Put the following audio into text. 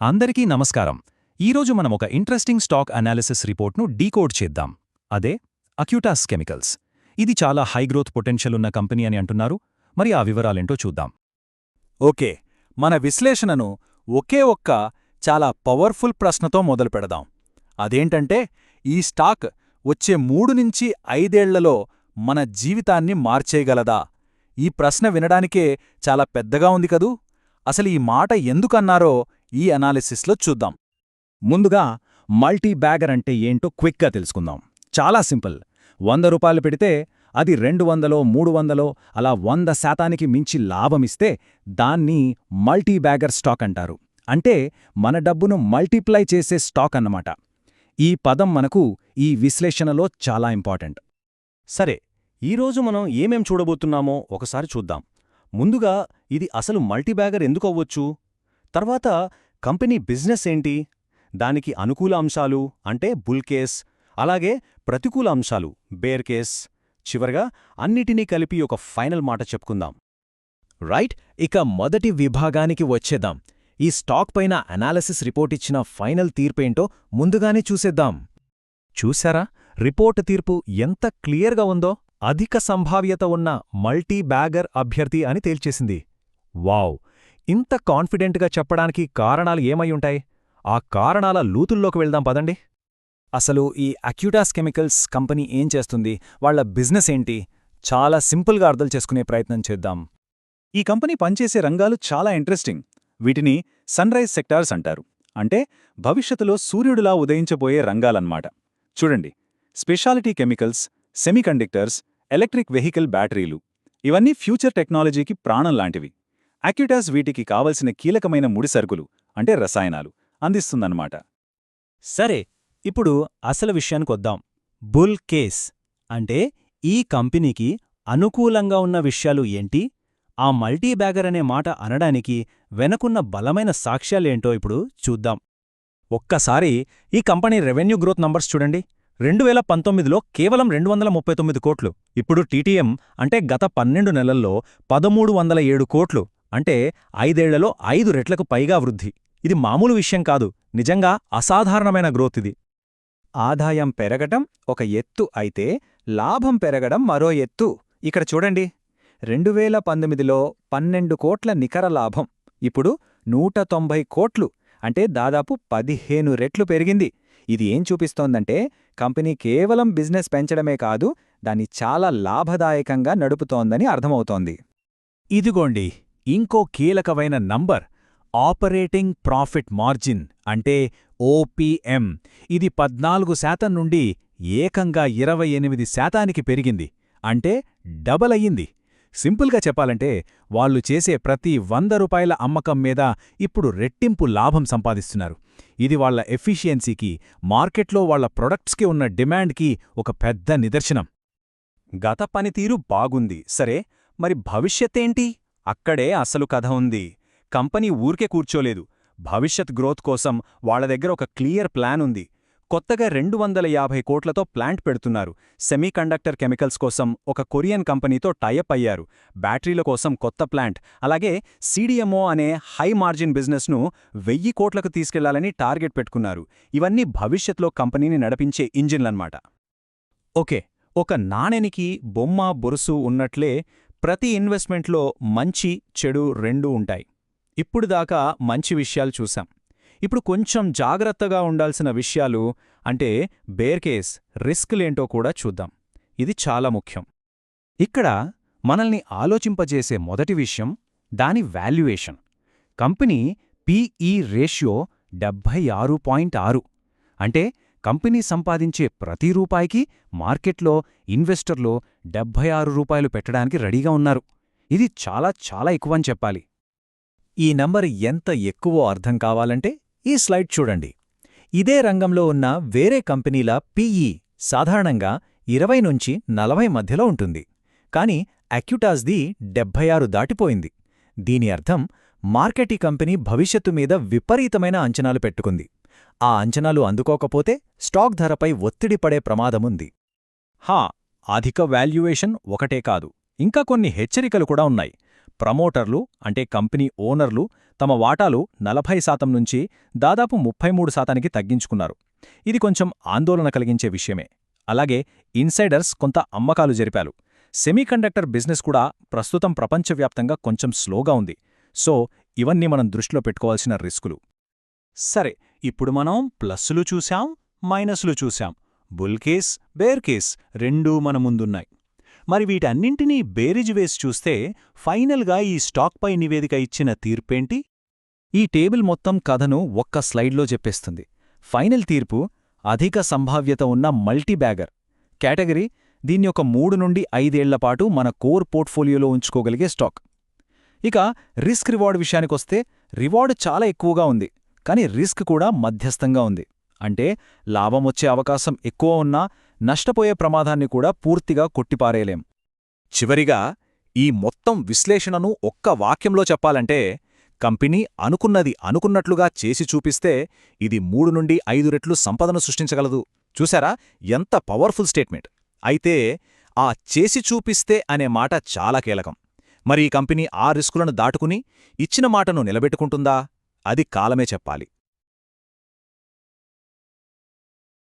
అందరికీ నమస్కారం. ఈరోజు మనం ఒక ఇంట్రెస్టింగ్ స్టాక్ అనాలిసిస్ రిపోర్ట్ను డీకోడ్ చేద్దాం. అదే అక్యూటాస్ కెమికల్స్. ఇది చాలా హై గ్రోత్ పొటెన్షియల్ ఉన్న కంపెనీ అని అంటున్నారు. మరి ఆ వివరాలేంటో చూద్దాం. ఓకే మన విశ్లేషణను ఒకే ఒక్క చాలా పవర్ఫుల్ ప్రశ్నతో మొదలు పెడదాం. అదేంటంటే ఈ స్టాక్ వచ్చే మూడు నుంచి ఐదేళ్ళలో మన జీవితాన్ని మార్చేయగలదా? ఈ ప్రశ్న వినడానికే చాలా పెద్దగా ఉంది కదూ? అసలు ఈ మాట ఎందుకన్నారో ఈ అనాలిసిస్లో చూద్దాం. ముందుగా మల్టీ బ్యాగర్ అంటే ఏంటో క్విక్గా తెలుసుకుందాం. చాలా సింపుల్. వంద రూపాయలు పెడితే అది రెండు వందలో మూడు వందలో అలా వంద శాతానికి మించి లాభమిస్తే దాన్ని మల్టీ బ్యాగర్ స్టాక్ అంటారు. అంటే మన డబ్బును మల్టిప్లై చేసే స్టాక్ అన్నమాట. ఈ పదం మనకు ఈ విశ్లేషణలో చాలా ఇంపార్టెంట్. సరే ఈరోజు మనం ఏమేం చూడబోతున్నామో ఒకసారి చూద్దాం. ముందుగా ఇది అసలు మల్టీబ్యాగర్ ఎందుకు అవ్వచ్చు? తర్వాత కంపెనీ బిజినెస్ ఏంటి? దానికి అనుకూల అంశాలు అంటే బుల్ కేస్ అలాగే ప్రతికూల అంశాలు బేర్ కేస్. చివరగా అన్నిటినీ కలిపి ఒక ఫైనల్ మాట చెప్పుకుందాం. రైట్ ఇక మొదటి విభాగానికి వచ్చేద్దాం. ఈ స్టాక్ పైన అనాలిసిస్ రిపోర్ట్ ఇచ్చిన ఫైనల్ తీర్పేంటో ముందుగానే చూసేద్దాం. చూశారా? రిపోర్ట్ తీర్పు ఎంత క్లియర్గా ఉందో అధిక సంభావ్యత ఉన్న మల్టీ బ్యాగర్ అభ్యర్థి అని తేల్చేసింది. వావ్! ఇంత కాన్ఫిడెంట్గా చెప్పడానికి కారణాలు ఏమయ్యుంటాయి ఆ కారణాల లూతుల్లోకి వెళ్దాం పదండి. అసలు ఈ అక్యూటాస్ కెమికల్స్ కంపెనీ ఏం చేస్తుంది? వాళ్ళ బిజినెస్ ఏంటి? చాలా సింపుల్గా అర్థం చేసుకునే ప్రయత్నం చేద్దాం. ఈ కంపెనీ పనిచేసే రంగాలు చాలా ఇంట్రెస్టింగ్. వీటిని సన్రైజ్ సెక్టార్స్ అంటారు. అంటే భవిష్యత్తులో సూర్యుడిలా ఉదయించబోయే రంగాలన్నమాట. చూడండి. Specialty chemicals semiconductors electric vehicle బ్యాటరీలు. ఇవన్నీ ఫ్యూచర్ టెక్నాలజీకి ప్రాణం లాంటివి. అక్యూటాస్ వీటికి కావలసిన కీలకమైన ముడిసరుకులు అంటే రసాయనాలు అందిస్తుందన్నమాట. సరే ఇప్పుడు అసలు విషయానికొద్దాం బుల్ కేస్ అంటే ఈ కంపెనీకి అనుకూలంగా ఉన్న విషయాలు ఏంటి? ఆ మల్టీబ్యాగర్ అనే మాట అనడానికి వెనకున్న బలమైన సాక్ష్యాలేంటో ఇప్పుడు చూద్దాం. ఒక్కసారి ఈ కంపెనీ రెవెన్యూ గ్రోత్ నంబర్స్ చూడండి. రెండు వేల పంతొమ్మిదిలో కేవలం రెండు వందల ముప్పై తొమ్మిది కోట్లు. ఇప్పుడు టీటీఎం అంటే గత పన్నెండు నెలల్లో పదమూడు వందల ఏడు కోట్లు. అంటే ఐదేళ్ళలో ఐదు రెట్లకు పైగా వృద్ధి. ఇది మామూలు విషయం కాదు. నిజంగా అసాధారణమైన గ్రోత్ ఇది. ఆదాయం పెరగటం ఒక ఎత్తు అయితే లాభం పెరగడం మరో ఎత్తు. ఇక్కడ చూడండి. రెండు వేల పంతొమ్మిదిలో పన్నెండు కోట్ల నికర లాభం. ఇప్పుడు నూట తొంభై కోట్లు. అంటే దాదాపు పదిహేను రెట్లు పెరిగింది. ఇది ఏం చూపిస్తోందంటే కంపెనీ కేవలం బిజినెస్ పెంచడమే కాదు దాన్ని చాలా లాభదాయకంగా నడుపుతోందని అర్థమవుతోంది. ఇదిగోండి. ఇంకో కీలకమైన నంబర్ ఆపరేటింగ్ ప్రాఫిట్ మార్జిన్ అంటే ఓపీఎం ఇది పద్నాలుగు శాతం నుండి ఏకంగా ఇరవై ఎనిమిది శాతానికి పెరిగింది అంటే డబల్ అయ్యింది. సింపుల్గా చెప్పాలంటే వాళ్ళు చేసే ప్రతి వంద రూపాయల అమ్మకం మీద ఇప్పుడు రెట్టింపు లాభం సంపాదిస్తున్నారు. ఇది వాళ్ళ ఎఫిషియన్సీకి మార్కెట్లో వాళ్ళ ప్రొడక్ట్స్కి ఉన్న డిమాండ్కి ఒక పెద్ద నిదర్శనం. గత పనితీరు బాగుంది సరే మరి భవిష్యత్తేంటి? అక్కడే అసలు కథ ఉంది. కంపెనీ ఊరికే కూర్చోలేదు. భవిష్యత్ గ్రోత్ కోసం వాళ్ళ దగ్గర ఒక క్లియర్ ప్లాన్ ఉంది. కొత్తగా రెండు వందల యాభై కోట్లతో ప్లాంట్ పెడుతున్నారు. సెమీకండక్టర్ కెమికల్స్ కోసం ఒక కొరియన్ కంపెనీతో టైఅప్ అయ్యారు. బ్యాటరీల కోసం కొత్త ప్లాంట్ అలాగే సీడీఎంఓ అనే హై మార్జిన్ బిజినెస్ను వెయ్యి కోట్లకు తీసుకెళ్ళాలని టార్గెట్ పెట్టుకున్నారు. ఇవన్నీ భవిష్యత్లో కంపెనీని నడిపించే ఇంజిన్లన్నమాట. ఓకే ఒక నాణెనికి బొమ్మ బొరుసు ఉన్నట్లే ప్రతి ఇన్వెస్ట్మెంట్లో మంచి చెడు రెండూ ఉంటాయి. ఇప్పుడు దాకా మంచి విషయాలు చూశాం ఇప్పుడు కొంచెం జాగ్రత్తగా ఉండాల్సిన విషయాలు అంటే బేర్ కేస్ రిస్క్లేంటో కూడా చూద్దాం. ఇది చాలా ముఖ్యం. ఇక్కడ మనల్ని ఆలోచింపజేసే మొదటి విషయం దాని వాల్యుయేషన్. కంపెనీ పీఈ రేషియో డెబ్భై ఆరు పాయింట్ ఆరు. అంటే కంపెనీ సంపాదించే ప్రతి రూపాయికి మార్కెట్లో ఇన్వెస్టర్లో డెబ్భై ఆరు రూపాయలు పెట్టడానికి రెడీగా ఉన్నారు. ఇది చాలా చాలా ఎక్కువని చెప్పాలి. ఈ నంబర్ ఎంత ఎక్కువో అర్థం కావాలంటే ఈ స్లైడ్ చూడండి. ఇదే రంగంలో ఉన్న వేరే కంపెనీల పీఈ సాధారణంగా ఇరవై నుంచి నలభై మధ్యలో ఉంటుంది. కాని అక్యుటాస్ది డెబ్భై ఆరు దాటిపోయింది. దీని అర్థం మార్కెట్ ఈ కంపెనీ భవిష్యత్తు మీద విపరీతమైన అంచనాలు పెట్టుకుంది. ఆ అంచనాలు అందుకోకపోతే స్టాక్ ధరపై ఒత్తిడి పడే ప్రమాదముంది. హా అధిక వాల్యుయేషన్ ఒకటే కాదు ఇంకా కొన్ని హెచ్చరికలు కూడా ఉన్నాయి. ప్రమోటర్లు అంటే కంపెనీ ఓనర్లు తమ వాటాలు నలభై శాతం నుంచి దాదాపు ముప్పై మూడు శాతానికి తగ్గించుకున్నారు. ఇది కొంచెం ఆందోళన కలిగించే విషయమే. అలాగే ఇన్సైడర్స్ కొంత అమ్మకాలు జరిపారు. సెమీకండక్టర్ బిజినెస్ కూడా ప్రస్తుతం ప్రపంచవ్యాప్తంగా కొంచెం స్లోగా ఉంది. సో ఇవన్నీ మనం దృష్టిలో పెట్టుకోవాల్సిన రిస్కులు. సరే ఇప్పుడు మనం ప్లస్సులు చూశాం మైనస్లు చూశాం. బుల్ కేస్ బేర్ కేస్ రెండూ మన ముందున్నాయి. మరి వీటన్నింటినీ బేరిజ్ వేసి చూస్తే ఫైనల్గా ఈ స్టాక్పై నివేదిక ఇచ్చిన తీర్పేంటి? ఈ టేబుల్ మొత్తం కథను ఒక్క స్లైడ్లో చెప్పేస్తుంది. ఫైనల్ తీర్పు అధిక సంభావ్యత ఉన్న మల్టీబ్యాగర్ కేటగిరీ దీన్ని ఒక మూడు నుండి ఐదేళ్ళపాటు మన కోర్ పోర్ట్ఫోలియోలో ఉంచుకోగలిగే స్టాక్. ఇక రిస్క్ రివార్డ్ విషయానికొస్తే రివార్డ్ చాలా ఎక్కువగా ఉంది కానీ రిస్క్ కూడా మధ్యస్థంగా ఉంది. అంటే లాభమొచ్చే అవకాశం ఎక్కువ ఉన్నా నష్టపోయే ప్రమాదాన్ని కూడా పూర్తిగా కొట్టిపారేయలేం. చివరిగా ఈ మొత్తం విశ్లేషణను ఒక్క వాక్యంలో చెప్పాలంటే కంపెనీ అనుకున్నది అనుకున్నట్లుగా చేసి చూపిస్తే ఇది మూడు నుండి ఐదు రెట్లు సంపదను సృష్టించగలదు. చూసారా ఎంత పవర్ఫుల్ స్టేట్మెంట్. అయితే ఆ చేసి చూపిస్తే అనే మాట చాలా కీలకం. మరి ఈ కంపెనీ ఆ రిస్కులను దాటుకుని ఇచ్చిన మాటను నిలబెట్టుకుంటుందా? అది కాలమే చెప్పాలి.